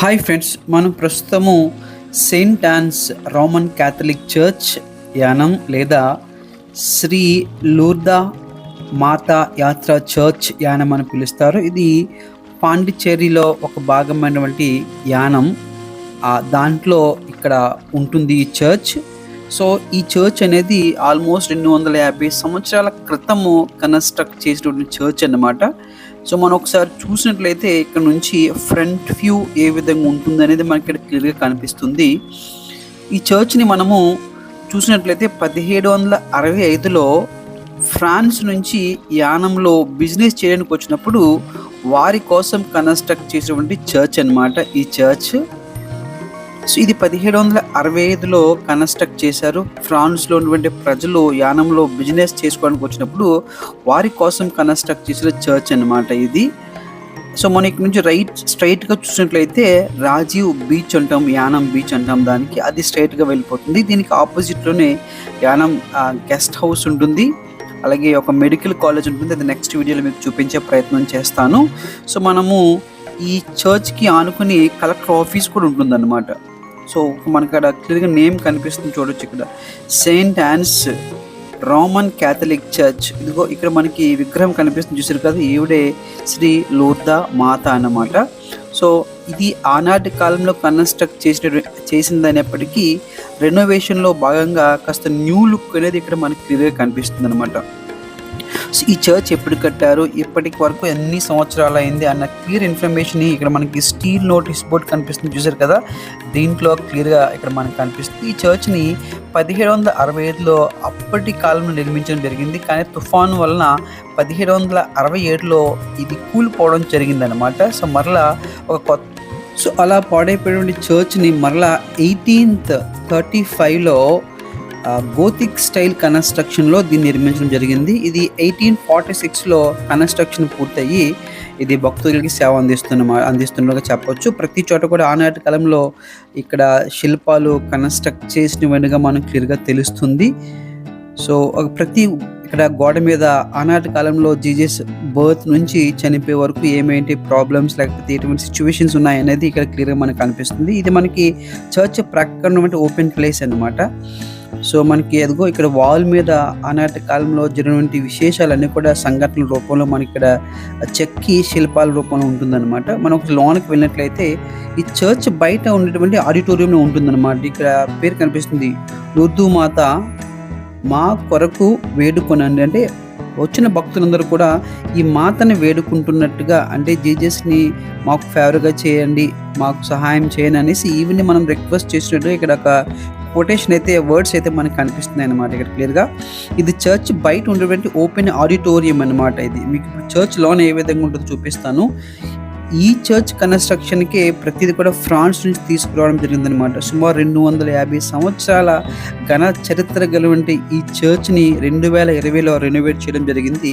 Hi friends మనం ప్రస్తుతము saint Ann's Roman Catholic church Yanam లేదా శ్రీ లూర్దా మాతా యాత్ర చర్చ్ యానం అని పిలుస్తారు. ఇది పాండిచ్చేరిలో ఒక భాగమైనటువంటి యానం. ఆ దాంట్లో ఇక్కడ ఉంటుంది ఈ చర్చ్ సో ఈ చర్చ్ అనేది ఆల్మోస్ట్ రెండు వందల యాభై సంవత్సరాల క్రితము కన్స్ట్రక్ట్ చేసినటువంటి చర్చ్ అన్నమాట. సో మనం ఒకసారి చూసినట్లయితే ఇక్కడ నుంచి ఫ్రంట్ వ్యూ ఏ విధంగా ఉంటుంది అనేది మనకి ఇక్కడ క్లియర్గా కనిపిస్తుంది. ఈ చర్చ్ని మనము చూసినట్లయితే పదిహేడు వందల అరవై ఐదులో ఫ్రాన్స్ నుంచి యానంలో బిజినెస్ చేయడానికి వచ్చినప్పుడు వారి కోసం కన్స్ట్రక్ట్ చేసినటువంటి చర్చ్ అన్నమాట. ఈ చర్చ్ సో ఇది పదిహేడు వందల అరవై ఐదులో కన్స్ట్రక్ట్ చేశారు. ఫ్రాన్స్లో ఉన్నటువంటి ప్రజలు యానంలో బిజినెస్ చేసుకోవడానికి వచ్చినప్పుడు వారి కోసం కన్స్ట్రక్ట్ చేసిన చర్చ్ అనమాట ఇది. సో మనం ఇక్కడ నుంచి రైట్ స్ట్రైట్గా చూసినట్లయితే రాజీవ్ బీచ్ అంటాం యానం బీచ్ అంటాం దానికి. అది స్ట్రైట్గా వెళ్ళిపోతుంది. దీనికి ఆపోజిట్లోనే యానం గెస్ట్ హౌస్ ఉంటుంది. అలాగే ఒక మెడికల్ కాలేజ్ ఉంటుంది. అది నెక్స్ట్ వీడియోలో మీకు చూపించే ప్రయత్నం చేస్తాను. సో మనము ఈ చర్చ్కి ఆనుకుని కలెక్టర్ ఆఫీస్ కూడా ఉంటుందన్నమాట. సో మనకి అక్కడ క్లియర్గా నేమ్ కనిపిస్తుంది చూడొచ్చు ఇక్కడ. Saint Ann's Roman Catholic church. ఇదిగో ఇక్కడ మనకి విగ్రహం కనిపిస్తుంది చూసారు కదా ఈవిడే శ్రీ లూర్దా మాత అన్నమాట. సో ఇది ఆనాటి కాలంలో కన్స్ట్రక్ట్ చేసిన చేసిందనేప్పటికీ రెనోవేషన్లో భాగంగా కాస్త న్యూ లుక్ అనేది ఇక్కడ మనకి క్లియర్గా కనిపిస్తుంది అనమాట ఈ చర్చ్ ఎప్పుడు కట్టారు? ఇప్పటికి వరకు ఎన్ని సంవత్సరాలు అయింది అన్న క్లియర్ ఇన్ఫర్మేషన్ ఇక్కడ మనకి స్టీల్ నోటీస్ బోర్డ్ కనిపిస్తుంది. చూసారు కదా? దీంట్లో క్లియర్గా ఇక్కడ మనకి కనిపిస్తుంది. ఈ చర్చ్ని పదిహేడు వందల అరవై ఐదులో అప్పటి కాలంలో నిర్మించడం జరిగింది. కానీ తుఫాను వలన పదిహేడు వందల అరవై ఏడులో ఇది కూలిపోవడం జరిగిందనమాట సో మరలా ఒక కొత్త సో అలా పాడైపోయినటువంటి చర్చ్ని మరలా ఎయిటీన్త్ థర్టీ ఫైవ్లో గోతిక్ స్టైల్ కన్స్ట్రక్షన్లో దీన్ని నిర్మించడం జరిగింది. ఇది ఎయిటీన్ ఫార్టీ సిక్స్లో కన్స్ట్రక్షన్ పూర్తయ్యి ఇది భక్తులకి సేవ అందిస్తున్న అందిస్తున్నట్టుగా చెప్పొచ్చు. ప్రతి చోట కూడా ఆనాటి కాలంలో ఇక్కడ శిల్పాలు కన్స్ట్రక్ట్ చేసినవనిగా మనం క్లియర్గా తెలుస్తుంది. సో ప్రతి ఇక్కడ గోడ మీద ఆనాటి కాలంలో జీజస్ బర్త్ నుంచి చనిపోయే వరకు ఏమేంటి ప్రాబ్లమ్స్ లేకపోతే ఎటువంటి సిచ్యువేషన్స్ ఉన్నాయనేది ఇక్కడ క్లియర్గా మనకు కనిపిస్తుంది. ఇది మనకి చర్చ్ ప్రక్కన ఓపెన్ ప్లేస్ అనమాట సో మనకి ఎదుగో ఇక్కడ వాల్ మీద ఆనాటి కాలంలో జరిగినటువంటి విశేషాలన్నీ కూడా సంఘటనల రూపంలో మనకి ఇక్కడ చెక్కి శిల్పాల రూపంలో ఉంటుందన్నమాట. మనం ఒక లోనికి వెళ్ళినట్లయితే ఈ చర్చ్ బయట ఉండేటువంటి ఆడిటోరియంలో ఉంటుందన్నమాట. ఇక్కడ పేరు కనిపిస్తుంది ఉర్దూ మాత మా కొరకు వేడుకొనండి. అంటే వచ్చిన భక్తులందరూ కూడా ఈ మాతని వేడుకుంటున్నట్టుగా అంటే జీజస్ని మాకు ఫేవర్గా చేయండి మాకు సహాయం చేయండి అనేసి ఈవెన్ మనం రిక్వెస్ట్ చేసినట్టుగా ఇక్కడ ఒక కొటేషన్ అయితే వర్డ్స్ అయితే మనకు కనిపిస్తున్నాయి అనమాట ఇక్కడ క్లియర్గా ఇది చర్చ్ బయట ఉండేటువంటి ఓపెన్ ఆడిటోరియం అనమాట ఇది. మీకు ఇప్పుడు చర్చ్ లోన్ ఏ విధంగా ఉంటుందో చూపిస్తాను. ఈ చర్చ్ కన్స్ట్రక్షన్కే ప్రతిదీ కూడా ఫ్రాన్స్ నుంచి తీసుకురావడం జరిగిందనమాట సుమారు రెండు వందల యాభై సంవత్సరాల ఘన చరిత్ర గలవంటి ఈ చర్చ్ని రెండు వేల ఇరవైలో రెనోవేట్ చేయడం జరిగింది.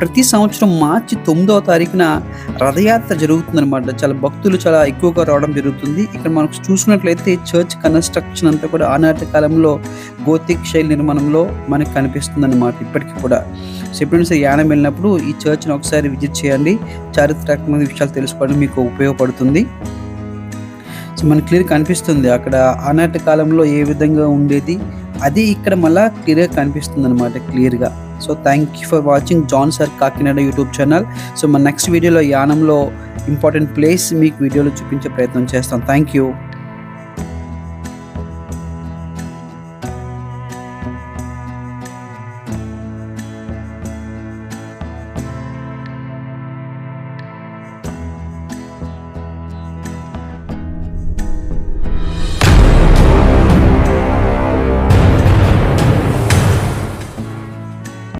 ప్రతి సంవత్సరం మార్చి తొమ్మిదవ తారీఖున రథయాత్ర జరుగుతుందనమాట చాలా భక్తులు చాలా ఎక్కువగా రావడం జరుగుతుంది. ఇక్కడ మనకు చూసినట్లయితే చర్చ్ కన్స్ట్రక్షన్ అంతా కూడా ఆనాటి కాలంలో గోతిక్ శైలి నిర్మాణంలో మనకు కనిపిస్తుంది అనమాట ఇప్పటికీ కూడా. సో ఎప్పుడైనా సరే యానం వెళ్ళినప్పుడు ఈ చర్చ్ని ఒకసారి విజిట్ చేయండి. చారిత్రాత్మక విషయాలు తెలుసుకోవడం మీకు ఉపయోగపడుతుంది. సో మనకి క్లియర్ కనిపిస్తుంది అక్కడ ఆనాటి కాలంలో ఏ విధంగా ఉండేది. అది ఇక్కడ మళ్ళీ క్లియర్గా కనిపిస్తుంది అనమాట క్లియర్గా. So thank you for watching John sir Kakinada YouTube channel. So మన నెక్స్ట్ వీడియోలో యానంలో ఇంపార్టెంట్ ప్లేస్ మీకు వీడియోలో చూపించే ప్రయత్నం చేస్తాం. Thank you.